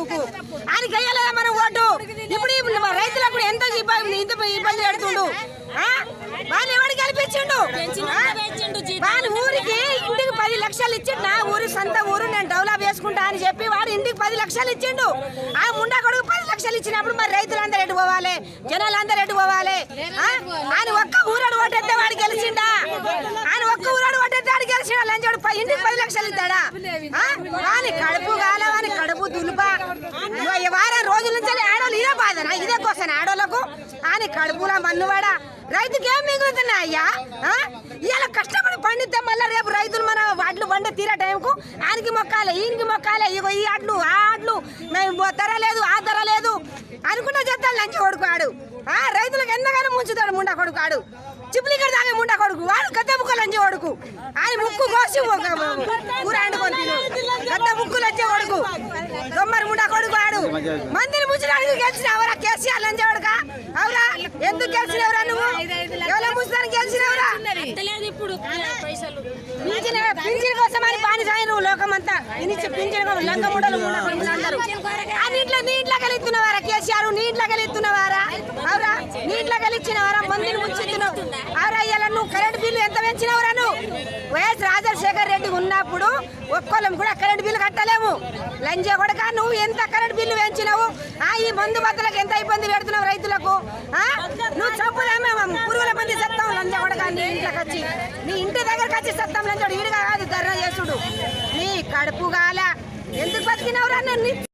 కొడుకుకు. ఆయన గయ్యలేదా మనం ఓటు. ఇప్పుడు ఈ రైతులకు ఎంత ఇబ్బంది ఇంత ఇబ్బంది పెడుతుండు. వాళ్ళు ఎవరు గెలిపించిండు వాళ్ళ ఊరికి ఇంటికి పది లక్షలు ఇచ్చిండు. నా ఊరు సొంత ఊరు నేను డెవలప్ చేసుకుంటా అని చెప్పి వాడు ఇంటికి పది లక్షలు ఇచ్చిండు. ఆ ముండా కొడుకు పది లక్షలు ఇచ్చినప్పుడు మరి రైతులందరూ ఎటు పోవాలి? జనాలందరూ ఎటు పోవాలి? ఆయన ఒక్క ఊరడు ఓటేస్తే వాడు గెలిచిండా? ఆయన ఒక్క ఊరాడు ఓటేస్తే వాడు గెలిచిండా? లంచోడు ఇంటికి పది లక్షలు ఇద్దాడా కడుపు కాల వాని కడుపు దులుప ఇగో ఈ వారం రోజుల నుంచి ఆడోళ్ళు ఇదే ఇదే కోసం ఆడోళ్ళకు? అని కడుపులో మన్నువాడ రైతుకి ఏం మిగులుతున్నాయి అయ్యా ఆ? ఇవాళ కష్టపడి పండితే మళ్ళీ రేపు రైతులు మన వడ్లు పండి తీరే టైంకు ఆయనకి మొక్కాలి ఈయనకి మొక్కాలి ఇగో ఈ అడ్లు ఆ అడ్లు మేము ధర లేదు ఆ ధర లేదు. అనుకుంటే చేస్తాడు లంచి కొడుకువాడు. ఆ? రైతులకు ఎంతగానో ముంచుతాడు ముండా కొడుకువాడు. ఇక్కడ తాగే ముండా కొడుకు. వాడు గద్ద ముక్కలు లంచి కొడుకు. ఆయన ముక్కు కోసి కూర వండుకొని తిను. గద్ద ముక్కులు వచ్చే కొడుకు. దొమ్మరి ముండా కొడుకు. మందిని ముచ్చడానికి గెలిచినవరా కేసీఆర్ కొడుక అవురా? ఎందుకు గెలిచినవరా నువ్వు? ఎవరో ముచ్చడానికి గెలిచినవరా? ఇప్పుడు. పింఛన్ కోసం అని నువ్వు లోకమంతా. పింఛన్ కోసం లంక ముడలు ముండా కొడుకులు అందరూ. ఆ నీటిలో నీటిలో కలిస్తున్నావారా కేసీఆర్? నీటిలో కలిస్తున్నావారా అవురా? నీటిలో కలిచ్చినవారా మందిని ముంచుతున్నావు అవురా ఇలా నువ్వు కరెంట్ బిల్లు ఎంత పెంచినవరా నువ్వు? వైఎస్ రాజశేఖర్ రెడ్డి ఉన్నప్పుడు ఒక్కళ్ళం కూడా కరెంట్ బిల్లు కట్టలేము. లంజా కొడక నువ్వు ఎంత కరెంట్ బిల్లు పెంచినావు ఆ ఈ మందు బద్దలకు ఎంత ఇబ్బంది పెడుతున్నావు రైతులకు? నువ్వు నువ్వు చంపులేమే పురుగుల మంది సత్తాం లంజ కొడక నీ ఇంట్లోకి వచ్చి. నీ ఇంటి దగ్గరకు వచ్చి సత్తాం లంజోడు ఈడుగా కాదు ధర్నా చేసుడు. నీ కడుపు కాల ఎందుకు బతికినవురా నన్ను?